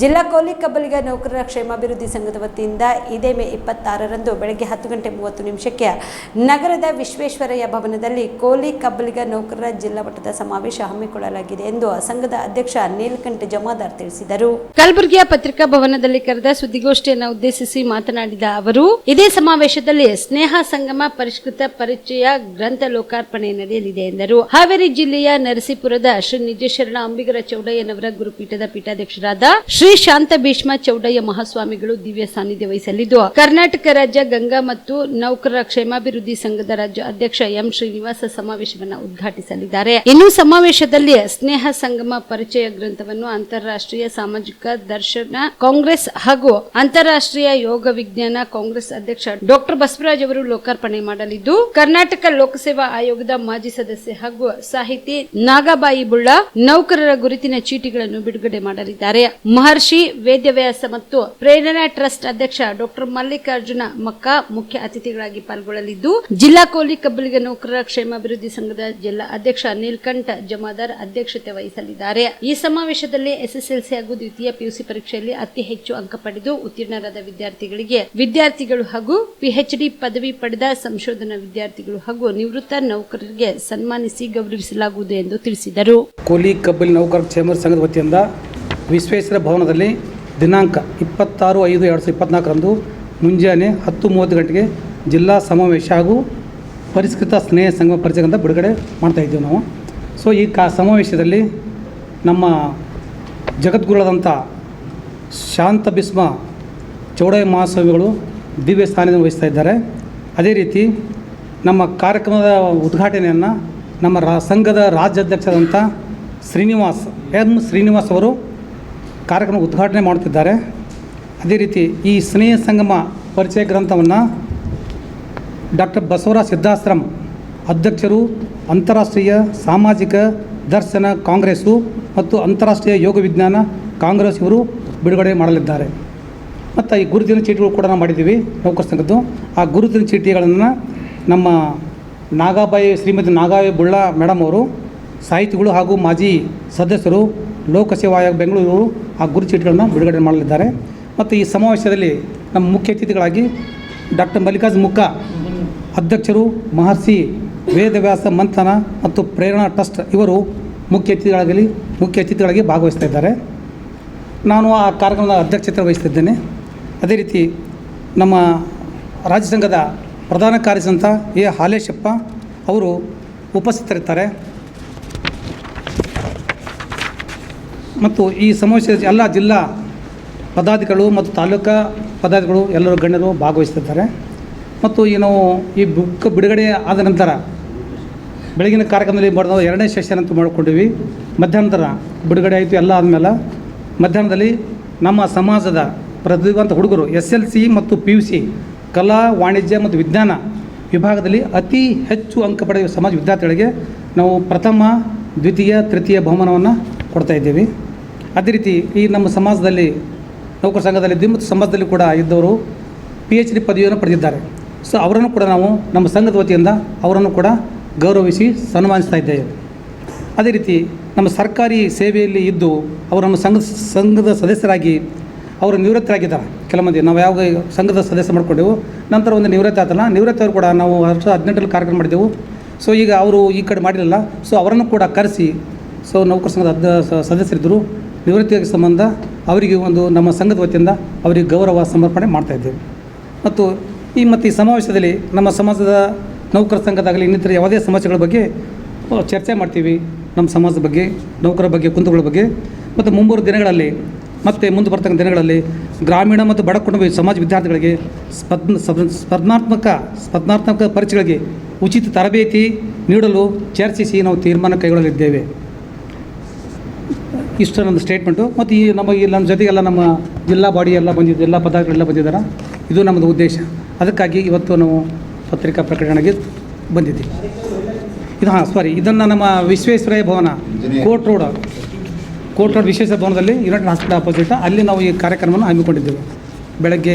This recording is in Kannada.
ಜಿಲ್ಲಾ ಕೋಲಿ ಕಬ್ಬಲಿಗ ನೌಕರರ ಕ್ಷೇಮಾಭಿವೃದ್ಧಿ ಸಂಘದ ವತಿಯಿಂದ ಇದೇ ಮೇ ಇಪ್ಪತ್ತಾರರಂದು ಬೆಳಗ್ಗೆ ಹತ್ತು ಗಂಟೆ ಮೂವತ್ತು ನಿಮಿಷಕ್ಕೆ ನಗರದ ವಿಶ್ವೇಶ್ವರಯ್ಯ ಭವನದಲ್ಲಿ ಕೋಲಿ ಕಬ್ಬಲಿಗ ನೌಕರರ ಜಿಲ್ಲಾ ಮಟ್ಟದ ಸಮಾವೇಶ ಹಮ್ಮಿಕೊಳ್ಳಲಾಗಿದೆ ಎಂದು ಸಂಘದ ಅಧ್ಯಕ್ಷ ನೀಲಕಂಠ ಜಮಾದಾರ್ ತಿಳಿಸಿದರು. ಕಲಬುರಗಿಯ ಪತ್ರಿಕಾ ಭವನದಲ್ಲಿ ಕರೆದ ಸುದ್ದಿಗೋಷ್ಠಿಯನ್ನು ಉದ್ದೇಶಿಸಿ ಮಾತನಾಡಿದ ಅವರು, ಇದೇ ಸಮಾವೇಶದಲ್ಲಿ ಸ್ನೇಹ ಸಂಗಮ ಪರಿಷ್ಕೃತ ಪರಿಚಯ ಗ್ರಂಥ ಲೋಕಾರ್ಪಣೆ ನಡೆಯಲಿದೆ ಎಂದರು. ಹಾವೇರಿ ಜಿಲ್ಲೆಯ ನರಸೀಪುರದ ಶ್ರೀ ನಿಜಶರಣ ಅಂಬಿಗರ ಚೌಡಯ್ಯನವರ ಗುರುಪೀಠದ ಪೀಠಾಧ್ಯಕ್ಷರಾದ ಶಾಂತ ಭೀಷ್ಮ ಚೌಡಯ್ಯ ಮಹಾಸ್ವಾಮಿಗಳು ದಿವ್ಯ ಸಾನ್ನಿಧ್ಯ ವಹಿಸಲಿದ್ದು, ಕರ್ನಾಟಕ ರಾಜ್ಯ ಗಂಗಾ ಮತ್ತು ನೌಕರರ ಕ್ಷೇಮಾಭಿವೃದ್ಧಿ ಸಂಘದ ರಾಜ್ಯ ಅಧ್ಯಕ್ಷ ಎಂ ಶ್ರೀನಿವಾಸ ಸಮಾವೇಶವನ್ನು ಉದ್ಘಾಟಿಸಲಿದ್ದಾರೆ. ಇನ್ನು ಸಮಾವೇಶದಲ್ಲಿ ಸ್ನೇಹ ಸಂಗಮ ಪರಿಚಯ ಗ್ರಂಥವನ್ನು ಅಂತಾರಾಷ್ಟ್ರೀಯ ಸಾಮಾಜಿಕ ದರ್ಶನ ಕಾಂಗ್ರೆಸ್ ಹಾಗೂ ಅಂತಾರಾಷ್ಟ್ರೀಯ ಯೋಗ ವಿಜ್ಞಾನ ಕಾಂಗ್ರೆಸ್ ಅಧ್ಯಕ್ಷ ಡಾಕ್ಟರ್ ಬಸವರಾಜ್ ಅವರು ಲೋಕಾರ್ಪಣೆ ಮಾಡಲಿದ್ದು, ಕರ್ನಾಟಕ ಲೋಕಸೇವಾ ಆಯೋಗದ ಮಾಜಿ ಸದಸ್ಯ ಹಾಗೂ ಸಾಹಿತಿ ನಾಗಬಾಯಿ ಬುಳ್ಳ ನೌಕರರ ಗುರುತಿನ ಚೀಟಿಗಳನ್ನು ಬಿಡುಗಡೆ ಮಾಡಲಿದ್ದಾರೆ. ಮಹರ್ಷಿ ವೇದವ್ಯಾಸ ಮತ್ತು ಪ್ರೇರಣಾ ಟ್ರಸ್ಟ್ ಅಧ್ಯಕ್ಷ ಡಾಕ್ಟರ್ ಮಲ್ಲಿಕಾರ್ಜುನ ಮಕ್ಕ ಮುಖ್ಯ ಅತಿಥಿಗಳಾಗಿ ಪಾಲ್ಗೊಳ್ಳಲಿದ್ದು, ಜಿಲ್ಲಾ ಕೋಲಿ ಕಬ್ಬಲಿಗ ನೌಕರರ ಕ್ಷೇಮಾಭಿವೃದ್ಧಿ ಸಂಘದ ಜಿಲ್ಲಾ ಅಧ್ಯಕ್ಷ ನೀಲ್ಕಂಠ ಜಮಾದಾರ್ ಅಧ್ಯಕ್ಷತೆ ವಹಿಸಲಿದ್ದಾರೆ. ಈ ಸಮಾವೇಶದಲ್ಲಿ ಎಸ್ಎಸ್ಎಲ್ಸಿ ಹಾಗೂ ದ್ವಿತೀಯ ಪಿಯುಸಿ ಪರೀಕ್ಷೆಯಲ್ಲಿ ಅತಿ ಹೆಚ್ಚು ಅಂಕ ಪಡೆದು ಉತ್ತೀರ್ಣರಾದ ವಿದ್ಯಾರ್ಥಿಗಳಿಗೆ ವಿದ್ಯಾರ್ಥಿಗಳು ಹಾಗೂ ಪಿಎಚ್ಡಿ ಪದವಿ ಪಡೆದ ಸಂಶೋಧನಾ ವಿದ್ಯಾರ್ಥಿಗಳು ಹಾಗೂ ನಿವೃತ್ತ ನೌಕರರಿಗೆ ಸನ್ಮಾನಿಸಿ ಗೌರವಿಸಲಾಗುವುದು ಎಂದು ತಿಳಿಸಿದರು. ಕೋಲಿ ಕಬ್ಬಲಿ ನೌಕರ ಕ್ಷೇಮ ಸಂಘದ ವತಿಯಿಂದ ವಿಶ್ವೇಶ್ವರ ಭವನದಲ್ಲಿ ದಿನಾಂಕ ಇಪ್ಪತ್ತಾರು ಐದು ಎರಡು ಸಾವಿರದ ಇಪ್ಪತ್ತ್ನಾಲ್ಕರಂದು ಮುಂಜಾನೆ ಹತ್ತು ಮೂವತ್ತು ಗಂಟೆಗೆ ಜಿಲ್ಲಾ ಸಮಾವೇಶ ಹಾಗೂ ಪರಿಷ್ಕೃತ ಸ್ನೇಹ ಸಂಘ ಪರಿಚಯ ಅಂತ ಬಿಡುಗಡೆ ಮಾಡ್ತಾಯಿದ್ದೀವಿ ನಾವು. ಸೊ ಈ ಕಾ ಸಮಾವೇಶದಲ್ಲಿ ನಮ್ಮ ಜಗದ್ಗುರುಗಳಾದಂಥ ಶಾಂತ ಭೀಸ್ಮ ಚೌಡಯ್ಯ ಮಹಾಸ್ವಾಮಿಗಳು ದಿವ್ಯ ಸ್ಥಾನದಿಂದ ವಹಿಸ್ತಾ ಇದ್ದಾರೆ. ಅದೇ ರೀತಿ ನಮ್ಮ ಕಾರ್ಯಕ್ರಮದ ಉದ್ಘಾಟನೆಯನ್ನು ನಮ್ಮ ರಾ, ಸಂಘದ ರಾಜ್ಯಾಧ್ಯಕ್ಷರಾದಂಥ ಶ್ರೀನಿವಾಸ್ ಎಂ ಶ್ರೀನಿವಾಸ್ ಅವರು ಕಾರ್ಯಕ್ರಮ ಉದ್ಘಾಟನೆ ಮಾಡುತ್ತಿದ್ದಾರೆ. ಅದೇ ರೀತಿ ಈ ಸ್ನೇಹ ಸಂಗಮ ಪರಿಚಯ ಗ್ರಂಥವನ್ನು ಡಾಕ್ಟರ್ ಬಸವರಾಜ್ ಸಿದ್ಧಾಶ್ರಮ್ ಅಧ್ಯಕ್ಷರು ಅಂತಾರಾಷ್ಟ್ರೀಯ ಸಾಮಾಜಿಕ ದರ್ಶನ ಕಾಂಗ್ರೆಸ್ಸು ಮತ್ತು ಅಂತಾರಾಷ್ಟ್ರೀಯ ಯೋಗ ವಿಜ್ಞಾನ ಕಾಂಗ್ರೆಸ್ ಇವರು ಬಿಡುಗಡೆ ಮಾಡಲಿದ್ದಾರೆ. ಮತ್ತು ಈ ಗುರುತಿನ ಚೀಟಿಗಳು ಕೂಡ ನಾವು ಮಾಡಿದ್ದೀವಿ ನೌಕರ ಸಂಘದ್ದು. ಆ ಗುರುತಿನ ಚೀಟಿಗಳನ್ನು ನಮ್ಮ ನಾಗಾಬಾಯಿ ಶ್ರೀಮತಿ ನಾಗಾಬಾಯಿ ಬುಳ್ಳ ಮೇಡಮ್ ಅವರು, ಸಾಹಿತಿಗಳು ಹಾಗೂ ಮಾಜಿ ಸದಸ್ಯರು ಲೋಕಸೇವಾ ಆಯೋಗ ಬೆಂಗಳೂರು ಆ ಗುರು ಚೀಟಿಗಳನ್ನು ಬಿಡುಗಡೆ ಮಾಡಲಿದ್ದಾರೆ. ಮತ್ತು ಈ ಸಮಾವೇಶದಲ್ಲಿ ನಮ್ಮ ಮುಖ್ಯ ಅತಿಥಿಗಳಾಗಿ ಡಾಕ್ಟರ್ ಮಲ್ಲಿಕಾರ್ಜುನ್ ಮುಖ, ಅಧ್ಯಕ್ಷರು ಮಹರ್ಷಿ ವೇದವ್ಯಾಸ ಮಂಥನ ಮತ್ತು ಪ್ರೇರಣಾ ಟ್ರಸ್ಟ್ ಇವರು ಮುಖ್ಯ ಅತಿಥಿಗಳಾಗಲಿ, ಮುಖ್ಯ ಅತಿಥಿಗಳಾಗಿ ಭಾಗವಹಿಸ್ತಾ ಇದ್ದಾರೆ. ನಾನು ಆ ಕಾರ್ಯಕ್ರಮದ ಅಧ್ಯಕ್ಷತೆ ವಹಿಸ್ತಿದ್ದೇನೆ. ಅದೇ ರೀತಿ ನಮ್ಮ ರಾಜ್ಯ ಸಂಘದ ಪ್ರಧಾನ ಕಾರ್ಯದರ್ಶಿ ಎ ಹಾಲೇಶಪ್ಪ ಅವರು ಉಪಸ್ಥಿತರಿರ್ತಾರೆ ಮತ್ತು ಈ ಸಮಾವೇಶ ಎಲ್ಲ ಜಿಲ್ಲಾ ಪದಾಧಿಕಾರಿಗಳು ಮತ್ತು ತಾಲೂಕಾ ಪದಾಧಿಕಾರಿಗಳು ಎಲ್ಲರೂ ಗಣ್ಯರು ಭಾಗವಹಿಸ್ತಿದ್ದಾರೆ. ಮತ್ತು ಈ ನಾವು ಈ ಬುಕ್ ಬಿಡುಗಡೆ ಆದ ನಂತರ ಬೆಳಗಿನ ಕಾರ್ಯಕ್ರಮದಲ್ಲಿ ಮಾಡಿದ ಎರಡನೇ ಸೆಷನ್ ಅಂತ ಮಾಡಿಕೊಂಡಿವಿ. ಮಧ್ಯಾಹ್ನದ ಬಿಡುಗಡೆ ಆಯಿತು, ಎಲ್ಲ ಆದಮೇಲೆ ಮಧ್ಯಾಹ್ನದಲ್ಲಿ ನಮ್ಮ ಸಮಾಜದ ಪ್ರತಿಭಾವಂತ ಹುಡುಗರು ಎಸ್ ಎಲ್ ಸಿ ಮತ್ತು ಪಿ ಯು ಸಿ ಕಲಾ, ವಾಣಿಜ್ಯ ಮತ್ತು ವಿಜ್ಞಾನ ವಿಭಾಗದಲ್ಲಿ ಅತಿ ಹೆಚ್ಚು ಅಂಕ ಪಡೆಯುವ ಸಮಾಜ ವಿದ್ಯಾರ್ಥಿಗಳಿಗೆ ನಾವು ಪ್ರಥಮ, ದ್ವಿತೀಯ, ತೃತೀಯ ಬಹುಮಾನವನ್ನು ಕೊಡ್ತಾ ಇದ್ದೀವಿ. ಅದೇ ರೀತಿ ಈ ನಮ್ಮ ಸಮಾಜದಲ್ಲಿ ನೌಕರ ಸಂಘದಲ್ಲಿ ಮತ್ತು ಸಮಾಜದಲ್ಲಿ ಕೂಡ ಇದ್ದವರು ಪಿ ಎಚ್ ಡಿ ಪದವಿಯನ್ನು ಪಡೆದಿದ್ದಾರೆ. ಸೊ ಅವರನ್ನು ಕೂಡ ನಾವು ನಮ್ಮ ಸಂಘದ ವತಿಯಿಂದ ಅವರನ್ನು ಕೂಡ ಗೌರವಿಸಿ ಸನ್ಮಾನಿಸ್ತಾ ಇದ್ದೇವೆ. ಅದೇ ರೀತಿ ನಮ್ಮ ಸರ್ಕಾರಿ ಸೇವೆಯಲ್ಲಿ ಇದ್ದು ಅವರು ನಮ್ಮ ಸಂಘ ಸಂಘದ ಸದಸ್ಯರಾಗಿ ಅವರು ನಿವೃತ್ತರಾಗಿದ್ದಾರೆ. ಕೆಲ ಮಂದಿ ನಾವು ಯಾವಾಗ ಸಂಘದ ಸದಸ್ಯ ಮಾಡ್ಕೊಂಡೆವು ನಂತರ ಒಂದು ನಿವೃತ್ತಿ ಆತಲ್ಲ ನಿವೃತ್ತಿ ಅವರು ಕೂಡ ನಾವು ವರ್ಷ ಹದಿನೆಂಟರಲ್ಲಿ ಕಾರ್ಯಕ್ರಮ ಮಾಡಿದೆವು ಸೊ ಈಗ ಅವರು ಈ ಕಡೆ ಮಾಡಿರಲಿಲ್ಲ. ಸೊ ಅವರನ್ನು ಕೂಡ ಕರೆಸಿ ಸೊ ನೌಕರ ಸಂಘದ ಸದಸ್ಯರಿದ್ದರು. ನಿವೃತ್ತಿಯ ಸಂಬಂಧ ಅವರಿಗೆ ಒಂದು ನಮ್ಮ ಸಂಘದ ವತಿಯಿಂದ ಅವರಿಗೆ ಗೌರವ ಸಮರ್ಪಣೆ ಮಾಡ್ತಾಯಿದ್ದೇವೆ ಮತ್ತು ಈ ಮತ್ತು ಈ ಸಮಾವೇಶದಲ್ಲಿ ನಮ್ಮ ಸಮಾಜದ ನೌಕರ ಸಂಘದಾಗಲಿ ಇನ್ನಿತರ ಯಾವುದೇ ಸಮಸ್ಯೆಗಳ ಬಗ್ಗೆ ಚರ್ಚೆ ಮಾಡ್ತೀವಿ. ನಮ್ಮ ಸಮಾಜದ ಬಗ್ಗೆ ನೌಕರ ಬಗ್ಗೆ, ಕುಂತುಗಳ ಬಗ್ಗೆ. ಮತ್ತು ಮುಂಬರುವ ದಿನಗಳಲ್ಲಿ, ಮತ್ತು ಮುಂದೆ ಬರ್ತಕ್ಕಂಥ ದಿನಗಳಲ್ಲಿ ಗ್ರಾಮೀಣ ಮತ್ತು ಬಡ ಕುಟುಂಬ ಸಮಾಜ ವಿದ್ಯಾರ್ಥಿಗಳಿಗೆ ಸ್ಪರ್ಧ- ಸ್ಪರ್ಧಾತ್ಮಕ ಸ್ಪರ್ಧಾತ್ಮಕ ಪರೀಕ್ಷೆಗಳಿಗೆ ಉಚಿತ ತರಬೇತಿ ನೀಡಲು ಚರ್ಚಿಸಿ ನಾವು ತೀರ್ಮಾನ ಕೈಗೊಳ್ಳಲಿದ್ದೇವೆ. ಇಷ್ಟು ನನ್ನ ಸ್ಟೇಟ್ಮೆಂಟು ಮತ್ತು ಈ ನಮ್ಮ ಈ ನಮ್ಮ ಜೊತೆಗೆಲ್ಲ ನಮ್ಮ ಜಿಲ್ಲಾ ಬಾಡಿ ಎಲ್ಲ ಬಂದಿದ್ದು ಎಲ್ಲ ಪದಾರ್ಥಗಳೆಲ್ಲ ಬಂದಿದ್ದಾರೆ? ಇದು ನಮ್ಮದು ಉದ್ದೇಶ. ಅದಕ್ಕಾಗಿ ಇವತ್ತು ನಾವು ಪತ್ರಿಕಾ ಪ್ರಕಟಣೆಗೆ ಬಂದಿದ್ದೀವಿ. ಇದು ಹಾಂ ಸಾರಿ ಇದನ್ನು ನಮ್ಮ Visvesvaraya Bhavana court road court road Visvesvara ಭವನದಲ್ಲಿ ಯುನೈಟೆಡ್ ಹಾಸ್ಪಿಟಲ್ ಅಪೋಸಿಟ್ ಅಲ್ಲಿ ನಾವು ಈ ಕಾರ್ಯಕ್ರಮವನ್ನು ಹಮ್ಮಿಕೊಂಡಿದ್ದೆವು. ಬೆಳಗ್ಗೆ